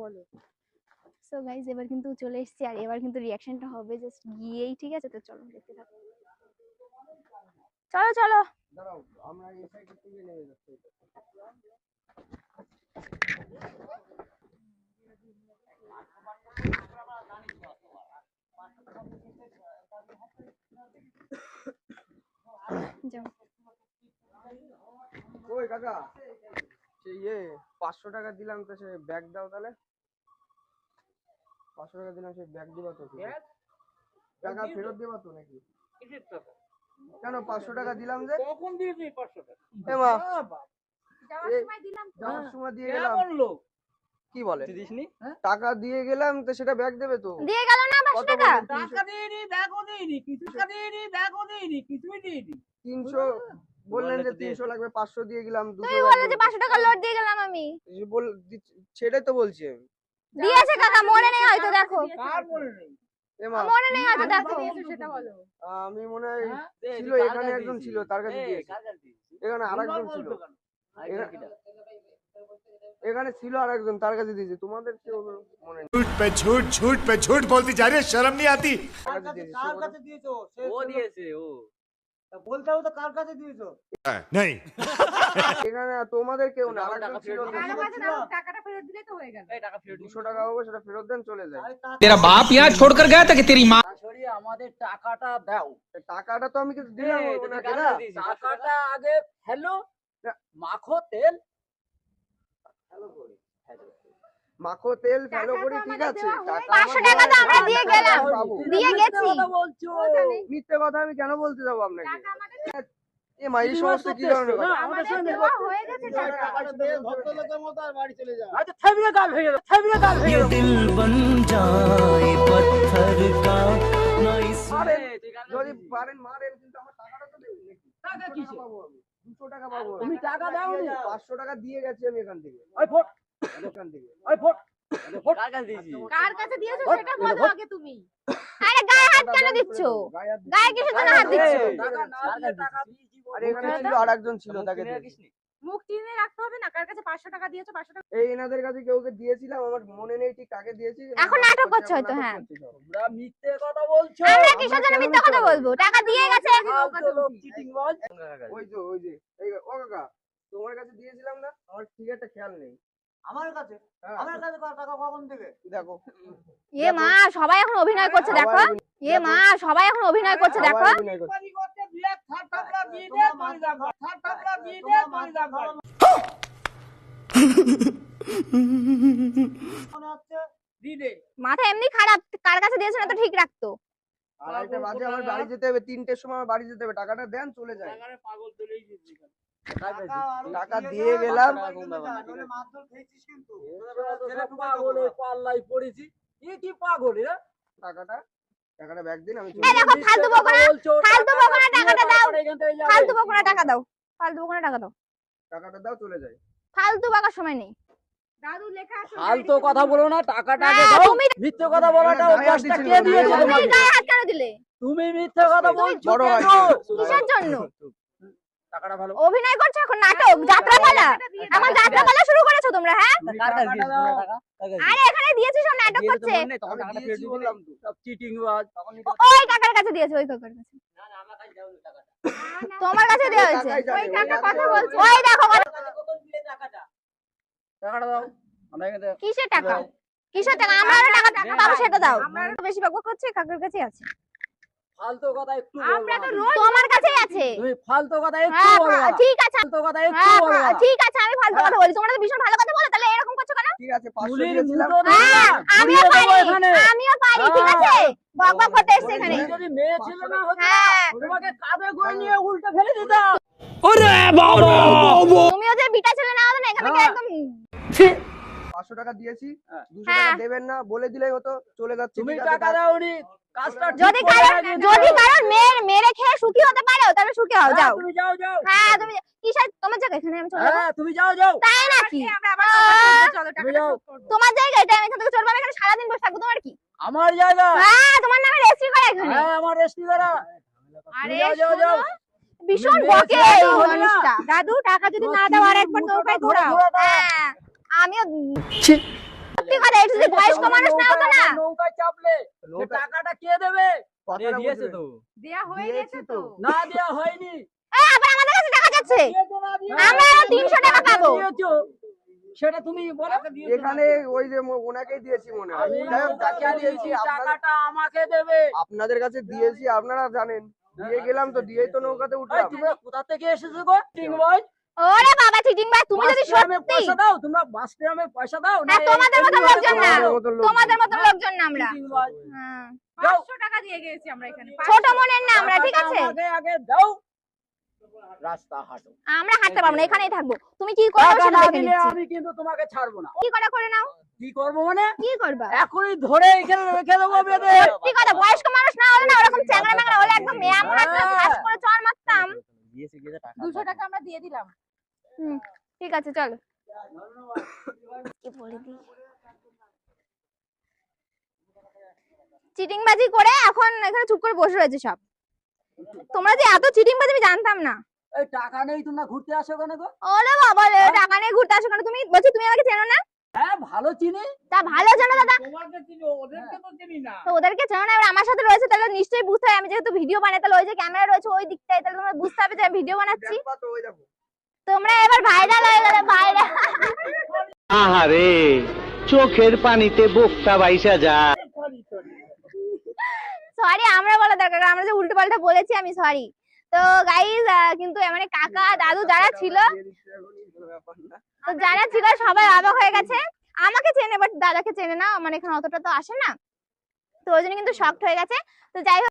বলে। So guys এবার কিন্তু চলে এসেছি আর এবার কিন্তু রিয়াকশনটা হবে জাস্ট গিয়েই, ঠিক আছে? তো চলো, দেখতে চলো চলো। আমরা এই সাইড থেকে নেমে যাচ্ছি যাও ওই কাকা সে ইয়ে পাঁচশো টাকা দিলাম তো সে ব্যাগ দাও তাহলে। পাঁচশো টাকা দিলাম সে ব্যাগ দিবা তো টাকা ফেরত দেবা তো নাকি? কেন পাঁচশো টাকা দিলাম যে? কখন দিয়েছি পাঁচশো টাকা? এ যাওয়ার সময় দিলাম তো। যাওয়ার সময় দিয়ে গেলাম। লোক কি বলে? দিসনি? টাকা দিয়ে গেলাম তো সেটা ব্যাগ দেবে তো। দিয়ে গেল না পাঁচশো কত টাকা? বলছে? টাকা দিইনি ব্যাগও দিইনি কিছু টাকা দিইনি ব্যাগও দিইনি কিছুই দিইনি। তিনশো বললেন যে 300 লাগবে 500 দিয়ে গেলাম 200 তুমি যে 500 টাকা লট দিয়ে গেলাম আমি। বল সেটাই তো বলছি আমি। দিয়েছে কাকা মনে নেই হয়তো দেখো। কার মনে নেই। মনে নেই হয়তো দেখো। সেটা এখানে একজন ছিল তার কাছে ছিল। এখানে ছিল আর একজন তার কাছে তোমাদের মনে বলতে হবে তো কার কাছে দিয়েছ? হ্যাঁ। নেই। এখানে তোমাদের কেউ না টাকা ফেরত দিলে তো হয়ে গেল। টাকা টাকা হবে সেটা ফেরত দেন চলে যায় তেরা বাপ ইয়া ছোড় কর গয়া তা তেরি মা সরিয়ে আমাদের টাকাটা দাও। টাকাটা তো আমি কিছু দিলাম না টাকাটা আগে হ্যালো মাখো তেল। হ্যালো মাখো তেল ফেলো করি ঠিক আছে। পাঁচশো টাকা তো আমরা দিয়ে গেলাম। দিয়ে গেছি। মিথ্যে কথা আমি কেন বলতে যাব আপনাকে? এ মা কি ধরনের টাকা। দিয়ে যদি পারেন মারেন কিন্তু আমার টাকাটা তো দেবেন পাবো আমি। 200 টাকা পাবো আমি। টাকা দাও টাকা দিয়ে গেছি আমি এখান থেকে। ফোট এখান থেকে ওই ফোট ফোট কার কাছে দিয়েছি কার কাছে দিয়েছ সেটা বলো। আগে তুমি। আরে গায়ে হাত কেন দিচ্ছ? গায়ে হাত গায়ে দিচ্ছি। কিসের জন্য হাত দিচ্ছ? এই, টাকা না দিয়ে টাকা দিয়েছি বল। আর এখানে ছিল আর ছিল তাকে মুখ চিনে রাখতে হবে না কার কাছে পাঁচশো টাকা দিয়েছ পাঁচশো টাকা এই এনাদের কাছে কেউকে দিয়েছিলাম আমার মনে নেই ঠিক কাকে দিয়েছি। এখন নাটক করছ হয়তো, হ্যাঁ। তোমরা মিথ্যে কথা বলছো। আমরা কিসের জন্য মিথ্যা কথা বলব? টাকা দিয়ে গেছে। চিটিং বাজ ওই যে ওই যে এই ও কাকা তোমার কাছে দিয়েছিলাম না আমার ঠিক একটা খেয়াল নেই। আমার কাছে হ্যাঁ, আমার কাছে টাকা কখন দেখো। এ মা সবাই এখন অভিনয় করছে দেখো। এ মা সবাই এখন অভিনয় করছে দেখো। মাথা মনে এমনি খারাপ কার কাছে দিয়েছে না তো ঠিক রাখতো। আর একটা বাজে আমার বাড়ি যেতে হবে তিনটের সময় আমার বাড়ি যেতে হবে টাকাটা দেন চলে যায় পাগল তুলেই টাকা দিয়ে দিয়ে গেলাম। পাল্লাই পড়েছি এ কি পাগল টাকাটা? টাকাটা ব্যাগ দিন আমি দেখো ফালতু বকনা ফালতু বকনা টাকাটা দাও। এখান থেকে যাবে। ফালতু বকনা টাকা দাও। ফালতু বকনা টাকা দাও। টাকাটা দাও চলে যায় ফালতু বাকার সময় নেই। দাদু লেখা আছে ফালতু কথা বলো না টাকাটা দাও। তুমি মিথ্যে কথা বলাটা অভ্যাসটা কে দিয়েছে গায়ে হাত তুমি তোমাকে গায়ে হাত কেন দিলে তুমি মিথ্যে কথা বলছো বড় কিসের জন্য? টাকাটা ভালো অভিনয় করছ এখন? নাটক যাত্রাপালা আমার যাত্রাপালা শুরু করেছ তোমরা হ্যাঁ? আরে এখানে দিয়েছি সব নাটক করছে ওই কাকার কাছে দিয়েছে ওই কাকার কাছে। তোমার কাছে দেওয়া হয়েছে। ওই কাকা কথা। বলছে। ওই দেখো টাকাটা দাও। কিসের টাকা? কিসের টাকা? আমারও টাকা টাকা পাবো সেটা দাও। বেশি বকবক করছে কাকার কাছে আছে। ফালতু কথা একটু আমরা তো বলবা তোমার কাছেই আছে। তুমি ফালতু কথা একটু হ্যাঁ হ্যাঁ, না। ঠিক আছে। ফালতু কথা একটু হ্যাঁ বলবা না। ঠিক আছে আমি ফালতু কথা বলি তোমরা তো ভীষণ ভালো কথা বলো তাহলে এরকম করছ কেন? ঠিক আছে পাঁচশো তুলির দিয়েছিলাম। মুঠো ধরে না, আমিও পারি আমিও পারি ঠিক। আছে? বকবক করতে এসছে এখানে। যদি মেয়ে ছেলে না হতো তোমাকে কাঁধে করে নিয়ে উল্টে ফেলে দিতাম। তুমিও যে বিটা ছেলে না হতো না এখান। একদম পাঁচশো টাকা দিয়েছি হ্যাঁ। দুশো হ্যাঁ। টাকা দেবেন না বলে দিলেই হতো চলে যাচ্ছে তুমি টাকা দাওনি যদি কারণ যদি দাও। কারণ মেয়ের মেরে খেয়ে সুখী হতে পারো তবে সুখী হও হ্যাঁ, যাও। তুমি যাও যাও। হ্যাঁ তুমি কিসের তোমার জায়গা এখানে আমি চলে হ্যাঁ তুমি যাও যাও। তাই নাকি। তোমার জায়গা এটা আমি চলবো বসে থাকব তোমার কি? আমার জায়গা। হ্যাঁ তোমার নামে রেজিস্ট্রি করে এখানে। হ্যাঁ আমার রেস্টি করা। আরে যাও, যাও, যাও। ভীষণ বকে এই মানুষটা। দাদু টাকা যদি না দাও আর একবার নৌকায় ঘোরাও। হ্যাঁ। আমিও সত্যি কথা এটা যদি বয়স্ক মানুষ না হতো না। নৌকায় চাপলে টাকাটা কে দেবে? কথাটা বুঝবে। দেয়া হয়ে দিয়েছি তো। না দেয়া হয়নি। এই আবার আমাদের কাছে টাকা যাচ্ছে। দিয়েছ দিয়েছ? আমরা আরও 300 টাকা পাবো। সেটা তুমি বলো এখানে ওই যে ওনাকেই দিয়েছি মনে হয়। দিয়েছি আপনাদের টাকাটা আমাকে দেবে। আপনাদের কাছে দিয়েছি আপনারা জানেন। দিয়ে গেলাম তো দিয়েই তো নৌকাতে উঠলাম। তোমরা কোথা থেকে এসেছ গো? টিং বয় ওরে বাবা চিটিং ভাই তুমি যদি সত্যি পয়সা দাও তোমরা বাস ট্রামে পয়সা দাও হ্যাঁ তোমাদের মতো লোকজন না। তোমাদের মতো লোকজন। না আমরা। হ্যাঁ। টাকা দিয়ে গেছি আমরা এখানে। ছোট মনের না আমরা ঠিক আছে? আগে দাও। রাস্তা হাঁটো। আমরা হাঁটতে পারব না এখানেই থাকব। তুমি কি করো সেটা দেখে নিচ্ছি। আমি কিন্তু তোমাকে ছাড়বো না। কি করে করে নাও? কি করব মানে? কি করবা? এখনই ধরে এখানে রেখে দেবো বেঁধে। সত্যি কথা বয়স্ক মানুষ না হলে না ওরকম চ্যাংড়া ম্যাংড়া হলে একদম মেয়ে আমরা। ফাঁস করে চড় মারতাম। দুশো টাকা আমরা দিয়ে দিলাম। হুম, ঠিক আছে চলো। কি বলে দিই? চিটিংবাজি করে এখন এখানে চুপ করে বসে রয়েছে সব। তোমরা যে এত চিটিংবাজি আমি জানতাম না। এই টাকা নেই তোমরা ঘুরতে আসো কেন গো? ওরে বাবা রে টাকা নিয়ে ঘুরতে আসো কেন? তুমি বলছি তুমি আমাকে চেনো না? হ্যাঁ ভালো চিনি। তা ভালো জানো দাদা? তোমাকে চিনি ওদেরকে তো চিনি না। তো ওদেরকে চেনো না এবার আমার সাথে রয়েছে তাহলে নিশ্চয়ই বুঝতে হবে। আমি যেহেতু ভিডিও বানাই তাহলে ওই যে ক্যামেরা রয়েছে ওই দিকটায় তাহলে তোমরা বুঝতে হবে যে আমি ভিডিও বানাচ্ছি। ওই দেখো তোমরা এবার ভাইরাল হয়ে গেলে ভাইরাল আহারে চোখের পানিতে বোকটা বাইসা যায় সরি আমরা বলা দরকার আমরা যে উল্টো পাল্টা বলেছি আমি সরি তো গাইজ কিন্তু মানে কাকা দাদু যারা ছিল। তো যারা ছিল সবাই অবাক হয়ে গেছে। আমাকে চেনে বাট দাদাকে চেনে না মানে এখানে অতটা তো আসে না। তো ওই জন্য কিন্তু শক্ট হয়ে গেছে। তো যাই হোক